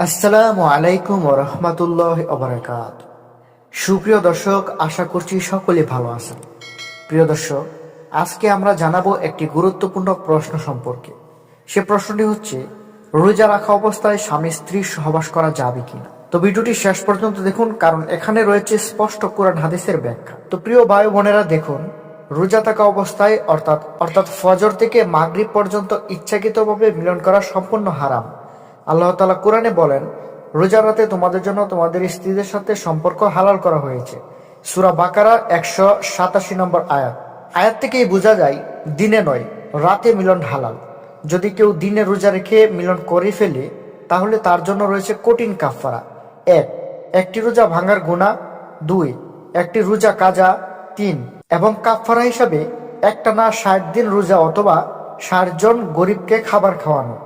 আসসালামু আলাইকুম ও রহমতুল্লাহ অবরাকাত সুপ্রিয় দর্শক, আশা করছি সকলে ভালো আছেন। প্রিয় দর্শক, আজকে আমরা জানাব একটি গুরুত্বপূর্ণ প্রশ্ন সম্পর্কে। সে প্রশ্নটি হচ্ছে, রোজা রাখা অবস্থায় স্বামী স্ত্রী সহবাস করা যাবে কিনা? তো ভিডিওটি শেষ পর্যন্ত দেখুন, কারণ এখানে রয়েছে স্পষ্ট কোরআন হাদিসের ব্যাখ্যা। তো প্রিয় ভাই বোনেরা, দেখুন, রোজা থাকা অবস্থায়, অর্থাৎ অর্থাৎ ফজর থেকে মাগরিব পর্যন্ত ইচ্ছাকৃতভাবে মিলন করা সম্পূর্ণ হারাম। আল্লাহ তালা কোরআনে বলেন রোজা রাতে তোমাদের জন্য তোমাদের স্ত্রীদের সাথে সম্পর্ক হালাল করা হয়েছে। সুরা বাকারা একশো সাতাশি নম্বর আয়াত। আয়াত থেকেই বোঝা যায়, দিনে নয়, রাতে মিলন হালাল। যদি কেউ দিনে রোজা রেখে মিলন করে ফেলে, তাহলে তার জন্য রয়েছে কঠিন কাফারা এক, একটি রোজা ভাঙার গুণা দুই, একটি রোজা কাজা। তিন, এবং কাফারা হিসাবে একটা না ষাট দিন রোজা অথবা ষাট জন গরিবকে খাবার খাওয়ানো।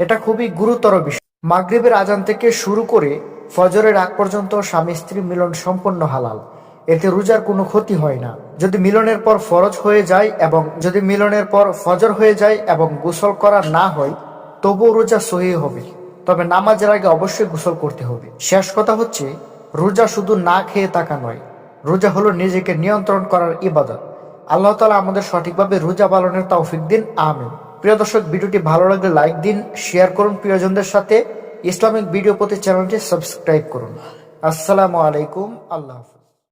এটা খুবই গুরুতর বিষয়। মাগরিবের আজান থেকে শুরু করে ফজরের আগ পর্যন্ত স্বামী স্ত্রী মিলন সম্পূর্ণ হালাল। এতে রোজার কোনো ক্ষতি হয় না। যদি মিলনের পর ফরজ হয়ে যায় এবং যদি মিলনের পর ফজর হয়ে যায় এবং গোসল করা না হয়, তবুও রোজা সহি হবে। তবে নামাজের আগে অবশ্যই গোসল করতে হবে। শেষ কথা হচ্ছে, রোজা শুধু না খেয়ে থাকা নয়, রোজা হলো নিজেকে নিয়ন্ত্রণ করার ইবাদত। আল্লাহ তালা আমাদের সঠিকভাবে রোজা পালনের তৌফিক দিন, আমিন। প্রিয় দর্শক, ভিডিওটি ভালো লাগলে লাইক দিন, শেয়ার করুন প্রিয়জনদের সাথে। ইসলামিক ভিডিও প্রতি চ্যানেলটি সাবস্ক্রাইব করুন। আসসালামু আলাইকুম, আল্লাহ হাফিজ।